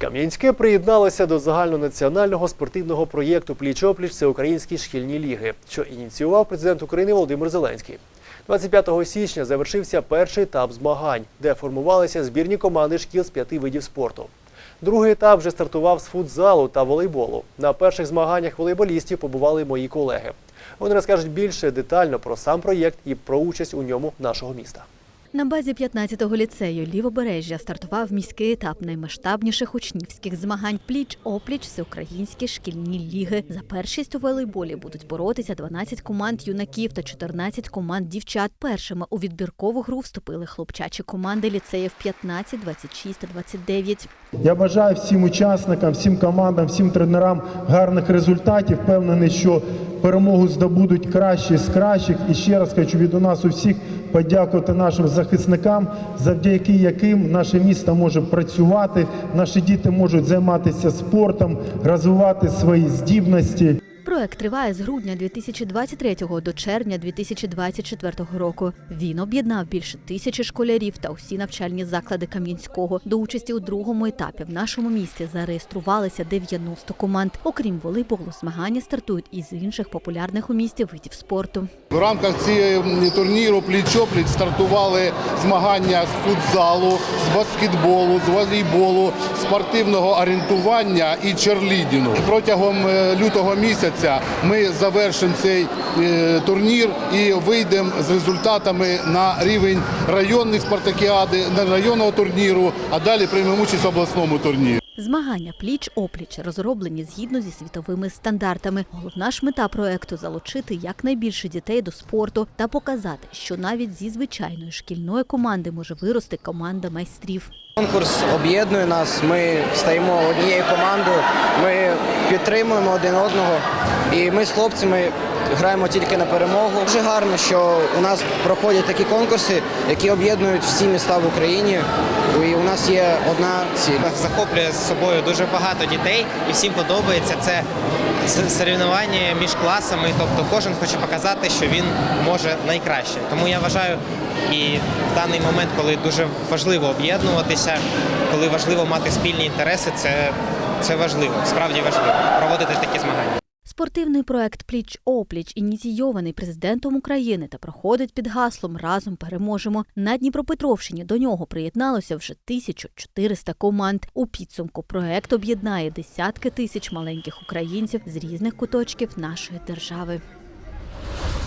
Кам'янське приєдналося до загальнонаціонального спортивного проєкту Пліч-опліч Всеукраїнські шкільні ліги, що ініціював президент України Володимир Зеленський. 25 січня завершився перший етап змагань, де формувалися збірні команди шкіл з п'яти видів спорту. Другий етап вже стартував з футзалу та волейболу. На перших змаганнях волейболістів побували мої колеги. Вони розкажуть більше детально про сам проєкт і про участь у ньому нашого міста. На базі 15-го ліцею Лівобережжя стартував міський етап наймасштабніших учнівських змагань пліч-опліч всеукраїнські шкільні ліги. За першість у волейболі будуть боротися 12 команд юнаків та 14 команд дівчат. Першими у відбіркову гру вступили хлопчачі команди ліцеїв 15, 26 та 29. Я бажаю всім учасникам, всім командам, всім тренерам гарних результатів. Впевнений, що перемогу здобудуть кращі з кращих. І ще раз хочу від у нас усіх подякувати нашим захисникам, завдяки яким наше місто може працювати, наші діти можуть займатися спортом, розвивати свої здібності. Проект триває з грудня 2023 до червня 2024 року. Він об'єднав більше тисячі школярів та усі навчальні заклади Кам'янського. До участі у другому етапі в нашому місті зареєструвалися 90 команд. Окрім волейболу, змагання стартують із інших популярних у місті видів спорту. В рамках цього турніру пліч-опліч стартували змагання з футзалу, з баскетболу, з волейболу, спортивного орієнтування і черлідінгу. Протягом е, лютого місяця ми завершимо цей е, турнір і вийдемо з результатами на рівень районних спартакіади, районного турніру, а далі приймемо участь в обласному турнірі. Змагання пліч-опліч розроблені згідно зі світовими стандартами. Головна ж мета проекту залучити якнайбільше дітей до спорту та показати, що навіть зі звичайної шкільної команди може вирости команда майстрів. Конкурс об'єднує нас. Ми стаємо однією командою, ми підтримуємо один одного. І ми з хлопцями граємо тільки на перемогу. Дуже гарно, що у нас проходять такі конкурси, які об'єднують всі міста в Україні. І у нас є одна ціль. захоплює з собою дуже багато дітей і всім подобається це соревнування між класами. Тобто кожен хоче показати, що він може найкраще. Тому я вважаю, і в даний момент, коли дуже важливо об'єднуватися, коли важливо мати спільні інтереси, це, це важливо, справді важливо проводити такі змагання. Спортивний проект Пліч опліч ініційований президентом України та проходить під гаслом Разом переможемо. На Дніпропетровщині до нього приєдналося вже 1400 команд. У підсумку проект об'єднає десятки тисяч маленьких українців з різних куточків нашої держави.